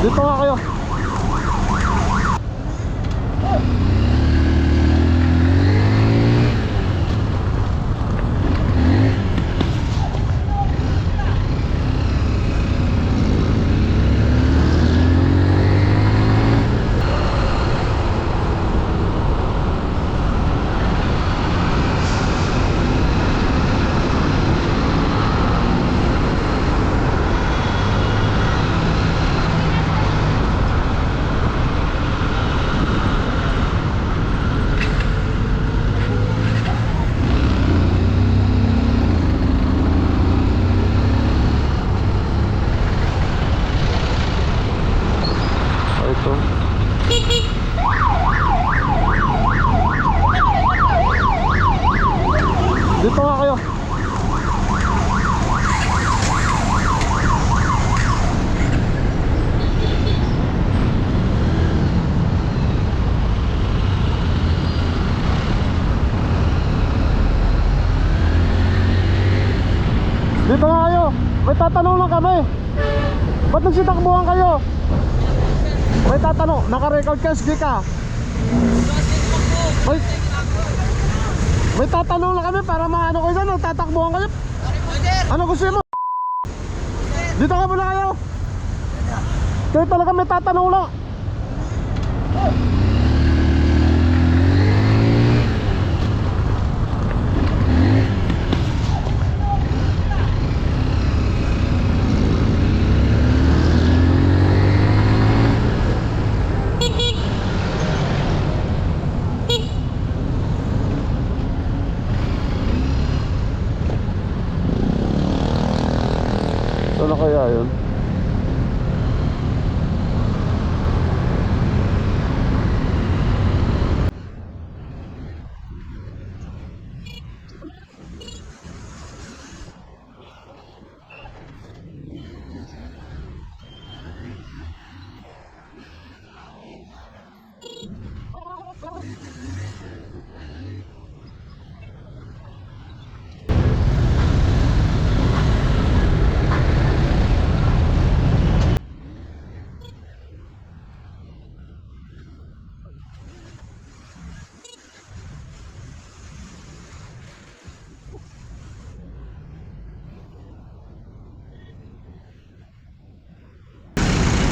Dito nga kayo. Dito nga kayo. Dito nga kayo. May tatanong lang kami. Ba't nagsitakbuhan kayo? May tatanong, naka-record ka, sige ka. May, may tatanong lang kami para maano kayo doon, nagtatakbuhan kayo. Ano gusto mo? Dito ka muna kayo. Kayo talaga may tatanong lang. Saan na kaya yun?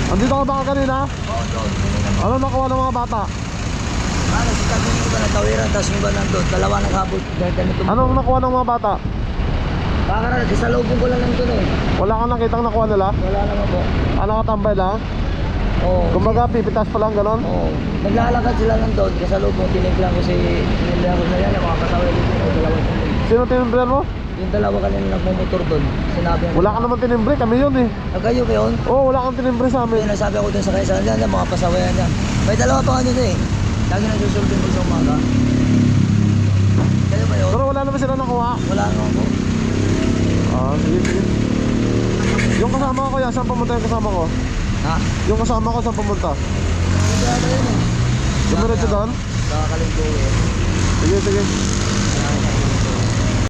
Andito ka ba kanina? Oo, doon. Ano nakuha ng mga bata? Ano, si Tatay yung iba na tawiran, tapos yung nandun. Dalawa naghabot. Ganito. Anong nakuha ng mga bata? Baka na, sa loob ko lang nandun eh. Wala kang nakitang nakuha nila? Wala naman po. Ano katambay lang? Oo. Kumbaga pipitas pa lang ganon? Oo. Naglalakad sila nandun. Sa loob ko, ko si... Tiniglan ko na yan, dito. Yung dalawa. Sino tinimbrehan mo? Yung dalawa kanina nagmumotor doon. Sinabi na. Wala ka naman tinimbre, kami yun eh Ah, kayo ba yun? Oo, wala kang tinimbre sa Kaya amin nasabi ako dun sa kaisa dyan, mga pasawayan dyan. May dalawa pa kanina eh. Lagi nagsusulbin ko sa umaga. Kayo ba yun? Pero wala naman sila nakuha Wala naman po. Ah, sige, sige Yung kasama ko kuya, saan pumunta yung kasama ko? Ha? Yung kasama ko saan pumunta? Hindi yun eh. Dumiretso doon? Sa kalinggo eh. Sige, sige